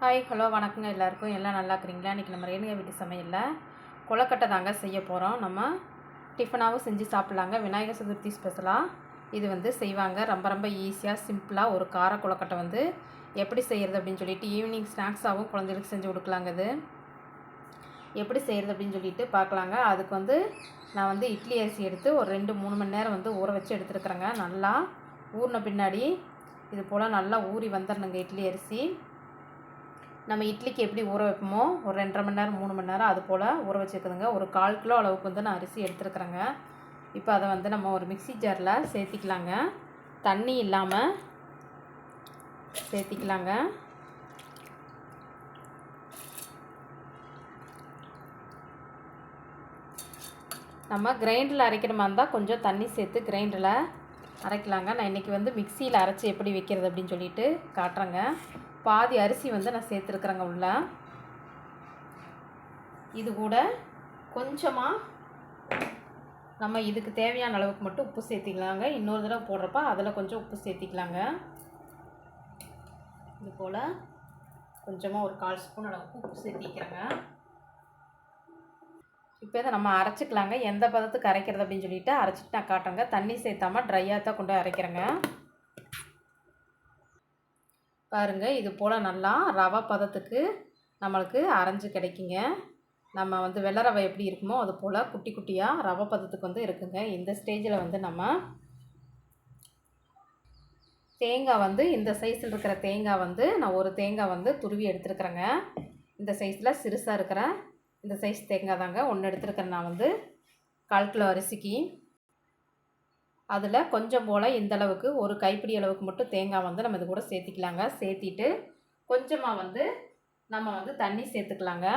Hi hello வணக்கங்க எல்லாருக்கும். எல்லாம் நல்லா இருக்கிறீங்களா? இன்றைக்கி நம்ம ரேணுகா வீட்டு சமையலில் கொலக்கட்டை தாங்க செய்ய போகிறோம் நம்ம டிஃபனாகவும் செஞ்சு சாப்பிட்லாங்க. விநாயகர் சதுர்த்தி ஸ்பெஷலாக இது வந்து செய்வாங்க. ரொம்ப ரொம்ப ஈஸியாக சிம்பிளாக ஒரு கார கொலக்கட்டை வந்து எப்படி செய்கிறது அப்படின்னு சொல்லிட்டு ஈவினிங் ஸ்நாக்ஸாகவும் குழந்தைகளுக்கு செஞ்சு கொடுக்கலாங்க இது. எப்படி செய்கிறது அப்படின்னு சொல்லிட்டு பார்க்கலாங்க. அதுக்கு வந்து நான் வந்து இட்லி அரிசி எடுத்து ஒரு ரெண்டு மூணு மணி நேரம் வந்து ஊற வச்சு எடுத்துருக்குறேங்க. நல்லா ஊறின பின்னாடி இது போல் நல்லா ஊறி வந்துடணுங்க இட்லி அரிசி. நம்ம இட்லிக்கு எப்படி ஊற வைப்போமோ ஒரு ரெண்டரை மணி நேரம் மூணு மணி நேரம் அது போல் ஊற வச்சுருக்குதுங்க. ஒரு கால் கிலோ அளவுக்கு வந்து நான் அரிசி எடுத்துருக்குறேங்க. இப்போ அதை வந்து நம்ம ஒரு மிக்சி ஜாரில் சேர்த்திக்கலாங்க. தண்ணி இல்லாமல் சேர்த்திக்கலாங்க. நம்ம கிரைண்டரில் அரைக்கிற மாதிரி இருந்தால் கொஞ்சம் தண்ணி சேர்த்து கிரைண்டரில் அரைக்கலாங்க. நான் இன்றைக்கி வந்து மிக்சியில் அரைச்சி எப்படி வைக்கிறது அப்படின்னு சொல்லிட்டு காட்டுறேங்க. பாதி அரிசி வந்து நான் சேர்த்துருக்குறேங்க உள்ள. இது கூட கொஞ்சமாக நம்ம இதுக்கு தேவையான அளவுக்கு மட்டும் உப்பு சேர்த்திக்கலாங்க. இன்னொரு தடவை போடுறப்ப அதில் கொஞ்சம் உப்பு சேர்த்திக்கலாங்க. இது போல் கொஞ்சமாக ஒரு கால் ஸ்பூன் அளவுக்கு உப்பு சேர்த்திக்கிறேங்க. இப்போ இதை நம்ம அரைச்சிக்கலாங்க. எந்த பதத்துக்கு அரைக்கிறது அப்படின்னு சொல்லிட்டு அரைச்சிட்டு நான் காட்டுறேங்க. தண்ணி சேர்த்தாமல் ட்ரையாக தான் கொண்டு அரைக்கிறேங்க. பாருங்கள் இது போல் நல்லா ரவை பதத்துக்கு நம்மளுக்கு அரைஞ்சு கிடைக்குங்க. நம்ம வந்து வெள்ளை ரவை எப்படி இருக்குமோ அது போல் குட்டி குட்டியாக ரவை பதத்துக்கு வந்து இருக்குங்க. இந்த ஸ்டேஜில் வந்து நம்ம தேங்காய் வந்து இந்த சைஸில் இருக்கிற தேங்காய் வந்து நான் ஒரு தேங்காய் வந்து துருவி எடுத்துருக்குறேங்க. இந்த சைஸில் சிறுசாக இருக்கிற இந்த சைஸ் தேங்காய் தாங்க. ஒன்று எடுத்துருக்கிறேன் நான் வந்து. கால் கிலோ அரிசிக்கு அதில் கொஞ்சம் போல் இந்த அளவுக்கு ஒரு கைப்பிடி அளவுக்கு மட்டும் தேங்காய் வந்து நம்ம இது கூட சேர்த்திக்கலாங்க. சேர்த்திட்டு கொஞ்சமாக வந்து நம்ம வந்து தண்ணி சேர்த்துக்கலாங்க.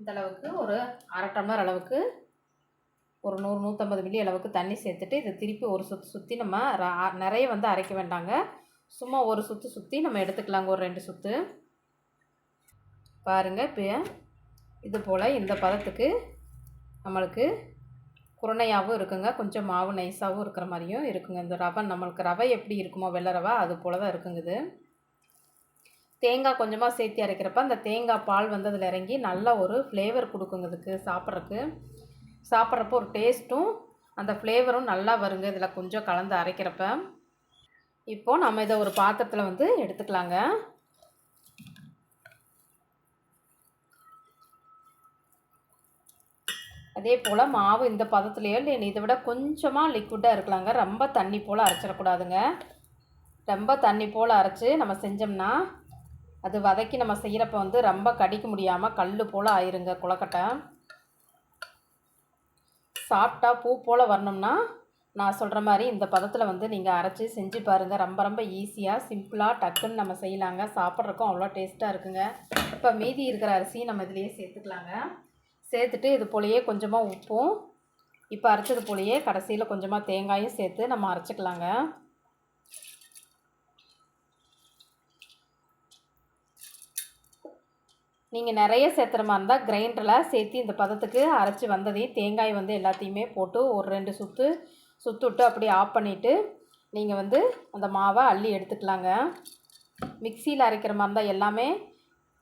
இந்தளவுக்கு ஒரு அரை டம்ளர் அளவுக்கு ஒரு நூறு நூற்றம்பது மில்லி அளவுக்கு தண்ணி சேர்த்துட்டு இதை திருப்பி ஒரு சுற்றி சுற்றி நம்ம நிறைய வந்து அரைக்க வேண்டாங்க. சும்மா ஒரு சுற்று சுற்றி நம்ம எடுத்துக்கலாங்க ஒரு ரெண்டு சுற்று பாருங்கள் இப்போ இது போல் இந்த பதத்துக்கு நம்மளுக்கு குருணையாகவும் இருக்குங்க. கொஞ்சம் மாவு நைஸாகவும் இருக்கிற மாதிரியும் இருக்குங்க. இந்த ரவை நம்மளுக்கு ரவை எப்படி இருக்குமோ வெள்ளை ரவை அது போல் தான் இருக்குங்க இது. தேங்காய் கொஞ்சமாக சேர்த்து அரைக்கிறப்ப அந்த தேங்காய் பால் வந்து அதில் இறங்கி நல்ல ஒரு ஃப்ளேவர் கொடுக்குங்க இதுக்கு சாப்பிட்றக்கு சாப்பிட்றப்போ ஒரு டேஸ்ட்டும் அந்த ஃப்ளேவரும் நல்லா வருங்க இதில் கொஞ்சம் கலந்து அரைக்கிறப்ப. இப்போது நம்ம இதை ஒரு பாத்திரத்தில் வந்து எடுத்துக்கலாங்க. அதே போல் மாவு இந்த பதத்துலேயோ இல்லை இதை விட கொஞ்சமாக லிக்விடாக இருக்கலாங்க. ரொம்ப தண்ணி போல் அரைச்சிடக்கூடாதுங்க. ரொம்ப தண்ணி போல் அரைச்சி நம்ம செஞ்சோம்னா அது வதக்கி நம்ம செய்கிறப்ப வந்து ரொம்ப கடிக்க முடியாமல் கல் போல் ஆயிருங்க குளக்கட்டை சாப்பிட்டா பூ போல் வரணும்னா நான் சொல்கிற மாதிரி இந்த பதத்தில் வந்து நீங்கள் அரைச்சி செஞ்சு பாருங்கள் ரொம்ப ரொம்ப ஈஸியாக சிம்பிளாக டக்குன்னு நம்ம செய்யலாங்க. சாப்பிட்றக்கும் அவ்வளோ டேஸ்ட்டாக இருக்குங்க. இப்போ மீதி இருக்கிற அரிசி நம்ம இதிலேயே சேர்த்துக்கலாங்க. சேர்த்துட்டு இது போலையே கொஞ்சமாக உப்பும் இப்போ அரைச்சது போலையே கடைசியில் கொஞ்சமாக தேங்காயும் சேர்த்து நம்ம அரைச்சிக்கலாங்க. நீங்கள் நிறைய சேர்த்துற மாதிரி இருந்தால் கிரைண்டரில் சேர்த்து இந்த பதத்துக்கு அரைச்சி வந்ததையும் தேங்காய் வந்து எல்லாத்தையுமே போட்டு ஒரு ரெண்டு சுற்று சுற்றுவிட்டு அப்படியே ஆஃப் பண்ணிவிட்டு நீங்கள் வந்து அந்த மாவை அள்ளி எடுத்துக்கலாங்க. மிக்சியில் அரைக்கிற மாதிரி இருந்தால் எல்லாமே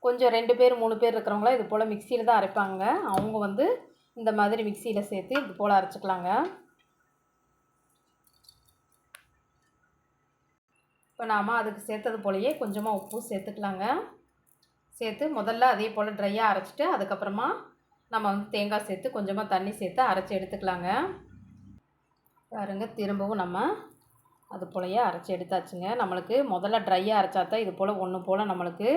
கொஞ்சம் ரெண்டு பேர் மூணு பேர் இருக்கிறவங்களாம் இது போல் மிக்சியில் தான் அரைப்பாங்க. அவங்க வந்து இந்த மாதிரி மிக்சியில் சேர்த்து இது போல் அரைச்சிக்கலாங்க. இப்போ நாம் அதுக்கு சேர்த்தது போலயே கொஞ்சமாக உப்பு சேர்த்துக்கலாங்க. சேர்த்து முதல்ல அதே போல் ட்ரையாக அரைச்சிட்டு அதுக்கப்புறமா நம்ம வந்து தேங்காய் சேர்த்து கொஞ்சமாக தண்ணி சேர்த்து அரைச்சி எடுத்துக்கலாங்க. பாருங்க திரும்பவும் நம்ம அது போலயே அரைச்சி எடுத்தாச்சுங்க. நம்மளுக்கு முதல்ல ட்ரையாக அரைச்சா தான் இது போல் ஒன்று போல் நம்மளுக்கு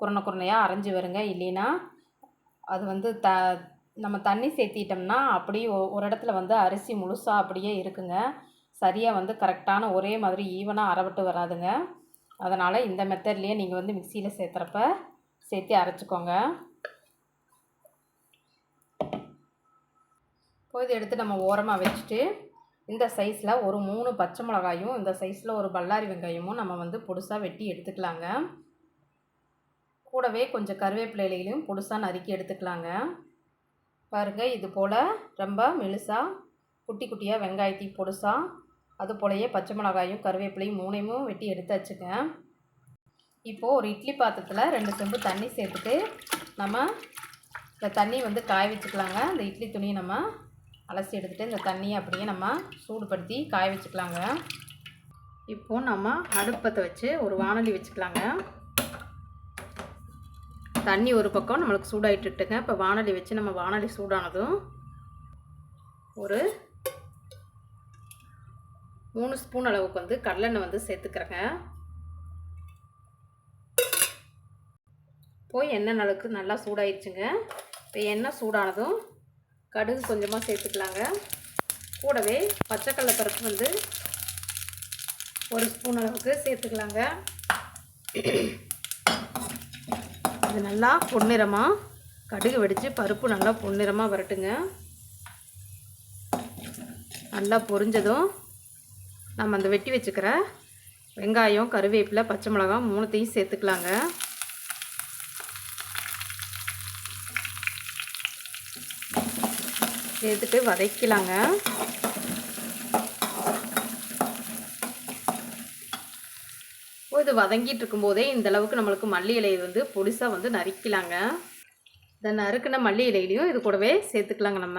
குரணை குரணையாக அரைஞ்சி வருங்க. இல்லைன்னா அது வந்து த நம்ம தண்ணி சேர்த்திட்டோம்னா அப்படியே ஒரு இடத்துல வந்து அரிசி முழுசாக அப்படியே இருக்குங்க. சரியாக வந்து கரெக்டான ஒரே மாதிரி ஈவனாக அறவிட்டு வராதுங்க. அதனால் இந்த மெத்தட்லேயே நீங்கள் வந்து மிக்சியில் சேர்த்துறப்ப சேர்த்து அரைச்சிக்கோங்க. இப்போ இது எடுத்து நம்ம ஓரமாக வச்சுட்டு இந்த சைஸில் ஒரு மூணு பச்சை மிளகாயும் இந்த சைஸில் ஒரு பல்லாரி வெங்காயமும் நம்ம வந்து பொடுசாக வெட்டி எடுத்துக்கலாங்க. கூடவே கொஞ்சம் கருவேப்பிலையிலையும் பொடுசாக நறுக்கி எடுத்துக்கலாங்க. பாருங்கள் இது போல் ரொம்ப மெலுசாக குட்டி குட்டியாக வெங்காயத்தையும் பொடுசாக அது போலயே பச்சை மிளகாயும் கருவேப்பிலையும் மூணையும் வெட்டி எடுத்தாச்சுங்க இப்போது ஒரு இட்லி பாத்திரத்தில் ரெண்டு செம்பு தண்ணி சேர்த்துட்டு நம்ம இந்த தண்ணி வந்து காய வச்சுக்கலாங்க. இந்த இட்லி துணியை நம்ம அலசி எடுத்துகிட்டு இந்த தண்ணியை அப்படியே நம்ம சூடுபடுத்தி காய வச்சுக்கலாங்க. இப்போது நம்ம அடுப்பத்தை வச்சு ஒரு வானொலி வச்சுக்கலாங்க. தண்ணி ஒரு பக்கம் நம்மளுக்கு சூடாயிட்டுட்டுங்க. இப்போ வானொலி வச்சு நம்ம வானொலி சூடானதும் ஒரு மூணு ஸ்பூன் அளவுக்கு வந்து கடலெண்ணெய் வந்து சேர்த்துக்கிறேங்க. போய் எண்ணெய் அளவுக்கு நல்லா சூடாயிடுச்சுங்க இப்போ எண்ணெய் சூடானதும் கடுகு கொஞ்சமாக சேர்த்துக்கலாங்க. கூடவே பச்சைக்கடலை பருப்பு வந்து ஒரு ஸ்பூன் அளவுக்கு சேர்த்துக்கலாங்க. அது நல்லா பொன்னிறமாக கடுகு வெடித்து பருப்பு நல்லா பொன்னிறமாக வரட்டுங்க. நல்லா பொரிஞ்சதும் நம்ம அந்த வெட்டி வச்சுக்கிற வெங்காயம் கருவேப்பிலை பச்சை மிளகாய் மூணுத்தையும் சேர்த்துக்கலாங்க. சேர்த்துட்டு வதக்கலாங்க. இது வதங்கிட்டு இருக்கும்போதே இந்த அளவுக்கு நம்மளுக்கு மல்லி இலையை வந்து பொடிசாக வந்து நறுக்கலாங்க. இந்த நறுக்கின மல்லி இலையிலையும் இது கூடவே சேர்த்துக்கலாங்க நம்ம.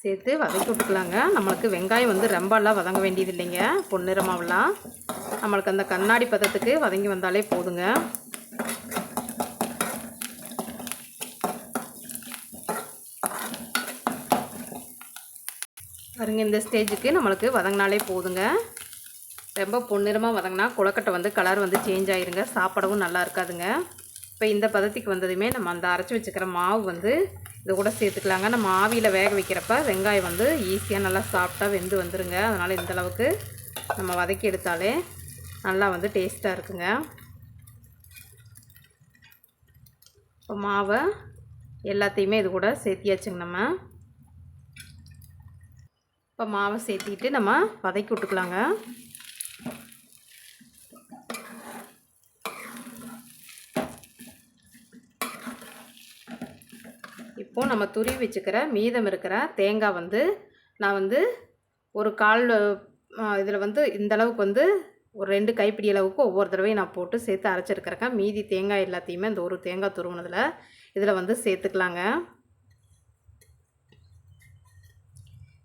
சேர்த்து வதக்கி விட்டுக்கலாங்க. நம்மளுக்கு வெங்காயம் வந்து ரொம்பலாம் வதங்க வேண்டியது இல்லைங்க பொன்னிறமாவெல்லாம். நம்மளுக்கு அந்த கண்ணாடி பதத்துக்கு வதங்கி வந்தாலே போதுங்க. பாருங்க இந்த ஸ்டேஜுக்கு நம்மளுக்கு வதங்கினாலே போதுங்க. ரொம்ப பொன்னிறமாக வதங்கினா குளக்கட்டை வந்து கலர் வந்து சேஞ்ச் ஆயிருங்க. சாப்பிடவும் நல்லா இருக்காதுங்க. இப்போ இந்த பதத்துக்கு வந்ததுமே நம்ம அந்த அரைச்சி வச்சுக்கிற மாவு வந்து இது கூட சேர்த்துக்கலாங்க. நம்ம ஆவியில் வேக வைக்கிறப்ப வெங்காயம் வந்து ஈஸியாக நல்லா சாஃப்டாக வெந்து வந்துருங்க. அதனால் இந்தளவுக்கு நம்ம வதக்கி எடுத்தாலே நல்லா வந்து டேஸ்ட்டாக இருக்குங்க. இப்போ மாவை எல்லாத்தையுமே இது கூட சேர்த்தியாச்சுங்க நம்ம. இப்போ மாவை சேர்த்திட்டு நம்ம வதக்கி விட்டுக்கலாங்க. இப்போது நம்ம துருவி வச்சுக்கிற மீதம் இருக்கிற தேங்காய் வந்து நான் வந்து ஒரு கால் இதில் வந்து இந்த அளவுக்கு வந்து ஒரு ரெண்டு கைப்பிடி அளவுக்கு ஒவ்வொரு தடவையும் நான் போட்டு சேர்த்து அரைச்சிருக்கிறேன் மீதி தேங்காய் எல்லாத்தையுமே இந்த ஒரு தேங்காய் துருவினதில் இதில் வந்து சேர்த்துக்கலாங்க.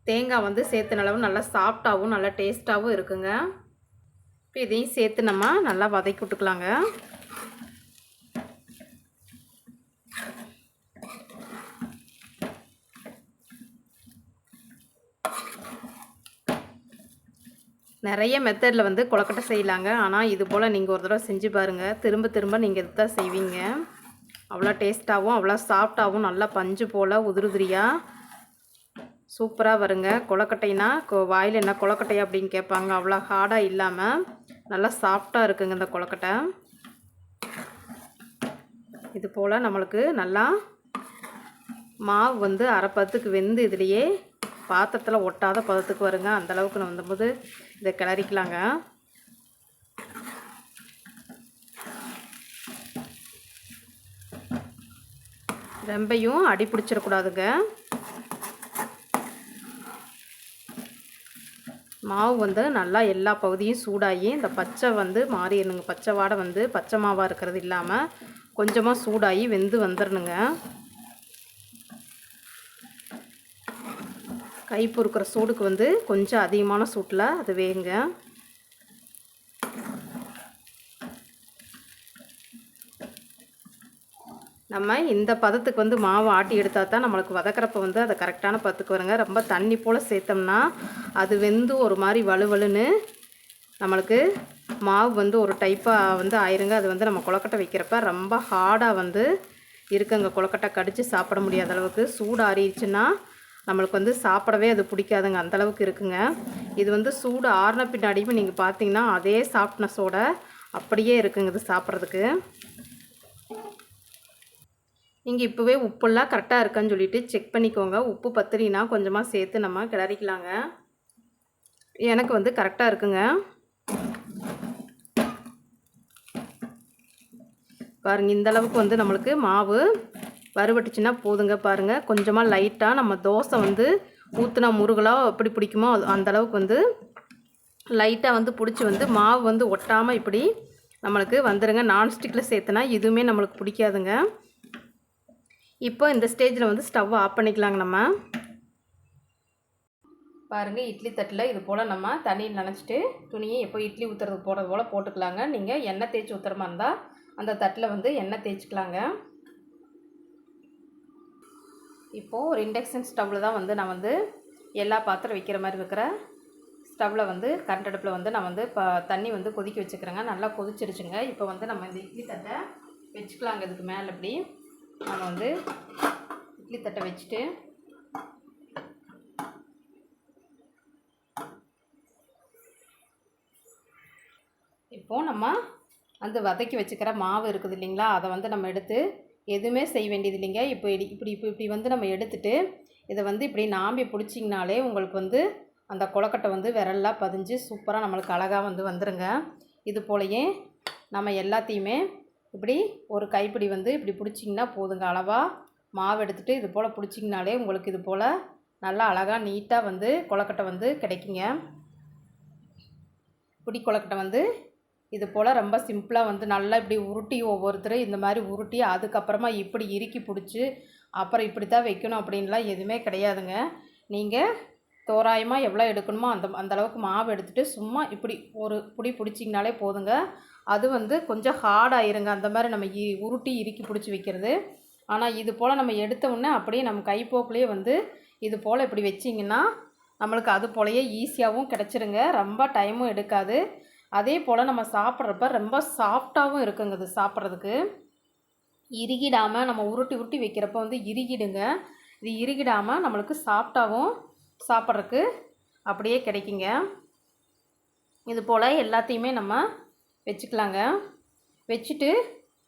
தேங்காய் வந்து சேர்த்துன அளவு நல்லா சாஃப்டாகவும் நல்லா டேஸ்ட்டாகவும் இருக்குங்க. இப்போ இதையும் சேர்த்து நம்ம நல்லா வதக்கி விட்டுக்கலாங்க. நிறைய மெத்தடில் வந்து கொலக்கட்டை செய்யலாங்க. ஆனால் இது போல் நீங்கள் ஒரு தடவை செஞ்சு பாருங்கள் திரும்ப திரும்ப நீங்கள் இது தான் செய்வீங்க. அவ்வளோ டேஸ்ட்டாகவும் அவ்வளோ சாஃப்டாகவும் நல்லா பஞ்சு போல் உதிருதிரியாக சூப்பராக வருங்க. கொலக்கட்டைனா கொ வாயில் என்ன கொலக்கட்டை அப்படின்னு கேட்பாங்க. அவ்வளோ ஹார்டாக இல்லாமல் நல்லா சாஃப்டாக இருக்குங்க இந்த கொலக்கட்டை இது போல் நம்மளுக்கு நல்லா மாவு வந்து அரைப்பத்துக்கு வெந்து இதுலேயே பாத்திரத்தில் ஒட்டாத பதத்துக்கு வருங்க. அந்தளவுக்கு நான் வந்தபோது இதை கிளறிக்கலாங்க. ரொம்பையும் அடி பிடிச்சிடக்கூடாதுங்க மாவு வந்து நல்லா எல்லா பகுதியும் சூடாகி இந்த பச்சை வந்து மாறிடணுங்க பச்சை வாடை வந்து பச்சை மாவாக இருக்கிறது இல்லாமல் கொஞ்சமாக சூடாகி வெந்து வந்துடணுங்க கை பொறுக்கிற சூடுக்கு வந்து கொஞ்சம் அதிகமான சூட்டில் அது வேங்க நம்ம இந்த பதத்துக்கு வந்து மாவு ஆட்டி எடுத்தால் தான் நம்மளுக்கு வதக்கிறப்ப வந்து அதை கரெக்டான பதத்துக்கு வருங்க. ரொம்ப தண்ணி போல் சேர்த்தோம்னா அது வெந்து ஒரு மாதிரி வலுவலுன்னு நம்மளுக்கு மாவு வந்து ஒரு டைப்பாக வந்து ஆயிருங்க. அது வந்து நம்ம கொழக்கட்டை வைக்கிறப்ப ரொம்ப ஹார்டாக வந்து இருக்குங்க. கொழக்கட்டை கடித்து சாப்பிட முடியாத அளவுக்கு சூடு ஆறிடுச்சுன்னா நம்மளுக்கு வந்து சாப்பிடவே அது பிடிக்காதுங்க. அந்தளவுக்கு இருக்குங்க. இது வந்து சூடு ஆறின பின்னாடியும் நீங்கள் பார்த்தீங்கன்னா அதே சாஃப்ட்னஸோட அப்படியே இருக்குங்க இது சாப்பிட்றதுக்கு. நீங்கள் இப்போவே உப்புலாம் கரெக்டாக இருக்கான்னு சொல்லிட்டு செக் பண்ணிக்கோங்க. உப்பு பத்திரினா கொஞ்சமாக சேர்த்து நம்ம கிளறிக்கலாங்க. எனக்கு வந்து கரெக்டாக இருக்குங்க. பாருங்கள் இந்தளவுக்கு வந்து நம்மளுக்கு மாவு வறுபட்டுச்சுன்னா போதுங்க பாருங்கள் கொஞ்சமாக லைட்டாக நம்ம தோசை வந்து ஊற்றுனா முருகலாக எப்படி பிடிக்குமோ அது வந்து லைட்டாக வந்து பிடிச்சி வந்து மாவு வந்து ஒட்டாமல் இப்படி நம்மளுக்கு வந்துடுங்க நான்ஸ்டிக்கில் சேர்த்துனா எதுவுமே நம்மளுக்கு பிடிக்காதுங்க. இப்போ இந்த ஸ்டேஜில் வந்து ஸ்டவ் ஆஃப் பண்ணிக்கலாங்க நம்ம. பாருங்கள் இட்லி தட்டில் இது போல் நம்ம தண்ணியில் நனைச்சிட்டு துணியை எப்போ இட்லி ஊற்றுறது போடுறது போல் போட்டுக்கலாங்க. நீங்கள் எண்ணெய் தேய்ச்சி ஊற்றுற மாதிரி இருந்தால் அந்த தட்டில் வந்து எண்ணெய் தேய்ச்சிக்கலாங்க. இப்போது ஒரு இண்டக்ஷன் ஸ்டவ்வில் தான் வந்து நான் வந்து எல்லா பாத்திரம் வைக்கிற மாதிரி இருக்கிற ஸ்டவ்வில் வந்து கரண்ட் அடுப்பில் வந்து நான் வந்து இப்போ தண்ணி வந்து கொதிக்க வச்சுக்கிறேங்க. நல்லா கொதிச்சிருச்சுங்க. இப்போ வந்து நம்ம இந்த இட்லி தட்டை வச்சுக்கலாங்க. இதுக்கு மேலே இப்படி நம்ம வந்து இட்லி தட்டை வச்சுட்டு இப்போது நம்ம அந்த வதக்கி வச்சுக்கிற மாவு இருக்குது இல்லைங்களா? அதை வந்து நம்ம எடுத்து எதுவுமே செய்ய வேண்டியது இல்லைங்க இப்போ இடி இப்படி இப்போ இப்படி வந்து நம்ம எடுத்துகிட்டு இதை வந்து இப்படி நாம்பி பிடிச்சிங்கனாலே உங்களுக்கு வந்து அந்த கொலக்கட்டை வந்து விரல்லாம் பதிஞ்சு சூப்பராக நம்மளுக்கு அழகாக வந்து வந்துருங்க. இது போலயே நம்ம எல்லாத்தையுமே இப்படி ஒரு கைப்பிடி வந்து இப்படி பிடிச்சிங்கன்னா போதுங்க. அளவாக மாவு எடுத்துகிட்டு இது போல் பிடிச்சிங்கனாலே உங்களுக்கு இது போல் நல்லா அழகாக நீட்டாக வந்து கொலக்கட்டை வந்து கிடைக்குங்க. பிடி கொலக்கட்டை வந்து இது போல் ரொம்ப சிம்பிளாக வந்து நல்லா இப்படி உருட்டி ஒவ்வொருத்தரும் இந்த மாதிரி உருட்டி அதுக்கப்புறமா இப்படி இறுக்கி பிடிச்சி அப்புறம் இப்படி தான் வைக்கணும் அப்படின்லாம் எதுவுமே கிடையாதுங்க. நீங்கள் தோராயமாக எவ்வளோ எடுக்கணுமோ அந்த அந்த அளவுக்கு மாவு எடுத்துகிட்டு சும்மா இப்படி ஒரு பிடி பிடிச்சிங்கனாலே போதுங்க. அது வந்து கொஞ்சம் ஹார்டாயிருங்க அந்த மாதிரி நம்ம இ உருட்டி இறுக்கி பிடிச்சி வைக்கிறது. ஆனால் இது போல் நம்ம எடுத்த உடனே அப்படியே நம்ம கைப்போக்குலேயே வந்து இது போல் இப்படி வச்சிங்கன்னா நம்மளுக்கு அது போலயே ஈஸியாகவும் கிடச்சிருங்க. ரொம்ப டைமும் எடுக்காது. அதே போல் நம்ம சாப்பிட்றப்ப ரொம்ப சாஃப்டாகவும் இருக்குங்க இது சாப்பிட்றதுக்கு. இறுகிடாமல் நம்ம உருட்டி உருட்டி வைக்கிறப்ப வந்து இறுகிடுங்க. இது இறுகிடாமல் நம்மளுக்கு சாஃப்டாகவும் சாப்பிட்றதுக்கு அப்படியே கிடைக்குங்க. இது போல் எல்லாத்தையுமே நம்ம வச்சுக்கலாங்க. வச்சுட்டு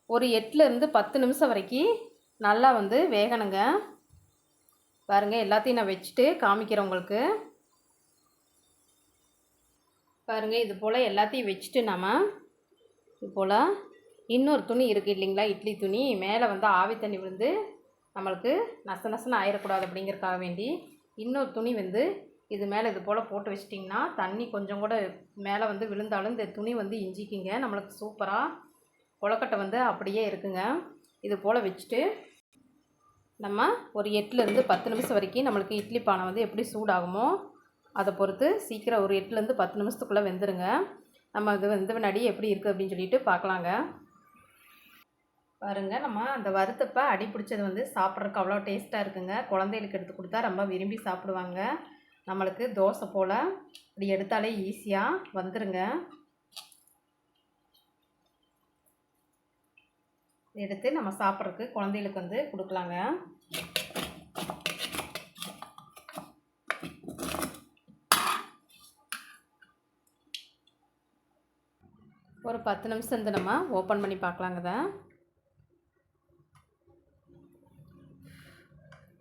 ஒரு எட்டுலேருந்து பத்து நிமிஷம் வரைக்கும் நல்லா வந்து வேகணுங்க. பாருங்கள் எல்லாத்தையும் நான் வச்சுட்டு காமிக்கிறேன் உங்களுக்கு. பாருங்கள் இது போல் எல்லாத்தையும் வச்சுட்டு நம்ம இது போல் இன்னொரு துணி இருக்குது இல்லைங்களா இட்லி துணி. மேலே வந்து ஆவி தண்ணி விழுந்து நம்மளுக்கு நச நசன்னு ஆயிடக்கூடாது அப்படிங்கிறக்காக வேண்டி இன்னொரு துணி வந்து இது மேலே இது போல் போட்டு வச்சிட்டிங்கன்னா தண்ணி கொஞ்சம் கூட மேலே வந்து விழுந்தாலும் இந்த துணி வந்து இஞ்சிக்கிங்க. நம்மளுக்கு சூப்பராக கொலக்கட்டை வந்து அப்படியே இருக்குங்க. இது போல் வச்சுட்டு நம்ம ஒரு எட்டுலேருந்து பத்து நிமிஷம் வரைக்கும் நம்மளுக்கு இட்லி பானை வந்து எப்படி சூடாகுமோ அதை பொறுத்து சீக்கிரம் ஒரு எட்டுலேருந்து பத்து நிமிஷத்துக்குள்ளே வெந்துடுங்க நம்ம அது வெந்த பின்னாடி எப்படி இருக்குது அப்படின்னு சொல்லிட்டு பார்க்கலாங்க. பாருங்க நம்ம அந்த வறுத்தப்ப அடி பிடிச்சது வந்து சாப்பிட்றதுக்கு அவ்வளோ டேஸ்ட்டாக இருக்குங்க. குழந்தைகளுக்கு எடுத்து கொடுத்தா ரொம்ப விரும்பி சாப்பிடுவாங்க. நம்மளுக்கு தோசை போல் இப்படி எடுத்தாலே ஈஸியாக வந்துடுங்க எடுத்து நம்ம சாப்பிட்றதுக்கு குழந்தைகளுக்கு வந்து கொடுக்கலாங்க. ஒரு பத்து நிமிஷம் இருந்து நம்ம ஓப்பன் பண்ணி பார்க்கலாங்க தான்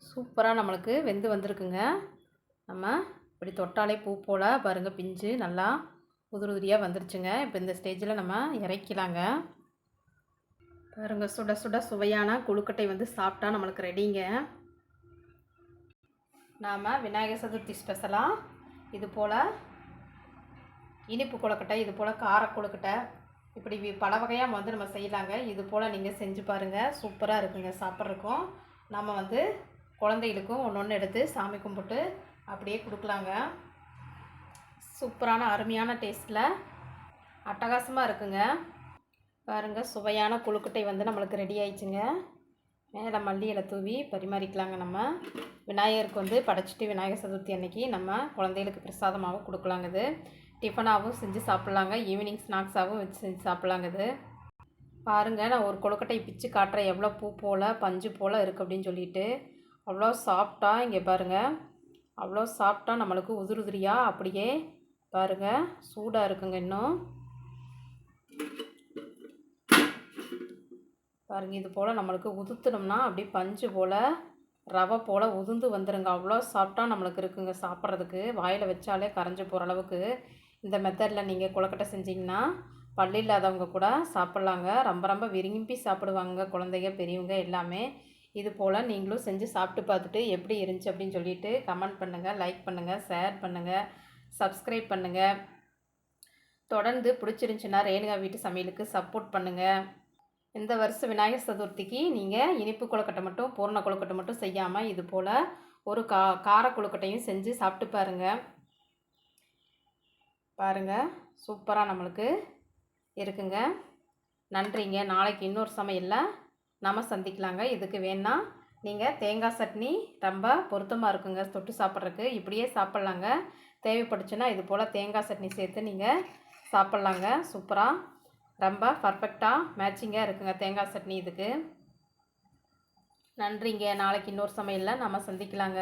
சூப்பராக நம்மளுக்கு வெந்து வந்திருக்குங்க. நம்ம இப்படி தொட்டாலே பூ போல் பாருங்கள் பிஞ்சு நல்லா உதிரி உதிரியாக வந்துருச்சுங்க. இப்போ இந்த ஸ்டேஜில் நம்ம இறக்கலாங்க. பாருங்கள் சுட சுட சுவையான கொழுக்கட்டை வந்து சாப்பிட்டா நம்மளுக்கு ரெடிங்க நாம் விநாயகர் சதுர்த்தி ஸ்பெஷலாக இது போல் இனிப்பு கொழுக்கட்டை இது போல் கார கொழுக்கட்டை இப்படி பல வகையாக வந்து நம்ம செய்யலாங்க. இது போல் நீங்கள் செஞ்சு பாருங்கள் சூப்பராக இருக்குங்க. சாப்பிட்றதுக்கும் நம்ம வந்து குழந்தைகளுக்கும் ஒன்று ஒன்று எடுத்து சாமி கும்பிட்டு அப்படியே கொடுக்கலாங்க. சூப்பரான அருமையான டேஸ்ட்டில் அட்டகாசமாக இருக்குங்க. பாருங்கள் சுவையான கொழுக்கட்டை வந்து நம்மளுக்கு ரெடி ஆயிடுச்சுங்க. மேலே மல்லி இலை தூவி பரிமாறிக்கலாங்க நம்ம. விநாயகருக்கு வந்து படைச்சிட்டு விநாயகர் சதுர்த்தி அன்னைக்கு நம்ம குழந்தைகளுக்கு பிரசாதமாகவும் கொடுக்கலாங்க இது. டிஃபனாகவும் செஞ்சு சாப்பிட்லாங்க. ஈவினிங் ஸ்நாக்ஸாகவும் வச்சு செஞ்சு சாப்பிட்லாங்க இது. பாருங்கள் நான் ஒரு கொழுக்கட்டை பிச்சு காட்டுறேன். எவ்வளோ பூ போல் பஞ்சு போல் இருக்குது அப்படின்னு சொல்லிட்டு. அவ்வளோ சாப்பிட்டா இங்கே பாருங்கள் அவ்வளோ சாப்பிட்டா நம்மளுக்கு உதிரி உதிரியாக அப்படியே பாருங்கள் சூடாக இருக்குங்க இன்னும். பாருங்கள் இது போல் நம்மளுக்கு உதுத்துனோம்னா அப்படியே பஞ்சு போல் ரவை போல் உதுந்து வந்துருங்க. அவ்வளோ சாப்பிட்டா நம்மளுக்கு இருக்குங்க சாப்பிட்றதுக்கு. வாயில் வச்சாலே கரைஞ்சி போகிற அளவுக்கு. இந்த மெத்தடில் நீங்கள் கொழுக்கட்டை செஞ்சீங்கன்னா பள்ளி இல்லாதவங்க கூட சாப்பிட்லாங்க. ரொம்ப ரொம்ப விரும்பி சாப்பிடுவாங்க குழந்தைங்க பெரியவங்க எல்லாமே. இது போல் நீங்களும் செஞ்சு சாப்பிட்டு பார்த்துட்டு எப்படி இருந்துச்சு அப்படின்னு சொல்லிட்டு கமெண்ட் பண்ணுங்கள் லைக் பண்ணுங்கள் ஷேர் பண்ணுங்கள் சப்ஸ்கிரைப் பண்ணுங்கள் தொடர்ந்து பிடிச்சிருந்துச்சின்னா ரேணுகா வீட்டு சமையலுக்கு சப்போர்ட் பண்ணுங்கள் இந்த வருஷம் விநாயகர் சதுர்த்திக்கு நீங்கள் இனிப்பு கொழுக்கட்டை மட்டும் பூர்ண கொழுக்கட்டை மட்டும் செய்யாமல் இது போல் ஒரு கா கார கொழுக்கட்டையும் செஞ்சு சாப்பிட்டு பாருங்கள் பாருங்கள் சூப்பராக நம்மளுக்கு இருக்குங்க. நன்றிங்க. நாளைக்கு இன்னொரு சமையலில் நம்ம சந்திக்கலாங்க. இதுக்கு வேணால் நீங்கள் தேங்காய் சட்னி ரொம்ப பொருத்தமாக இருக்குங்க. தொட்டு சாப்பிட்றதுக்கு இப்படியே சாப்பிட்லாங்க. தேவைப்பட்டுச்சுன்னா இது போல் தேங்காய் சட்னி சேர்த்து நீங்கள் சாப்பிட்லாங்க. சூப்பராக ரொம்ப பர்ஃபெக்டாக மேட்சிங்காக இருக்குங்க தேங்காய் சட்னி இதுக்கு. நன்றிங்க. நாளைக்கு இன்னொரு சமையலில் நம்ம சந்திக்கலாங்க.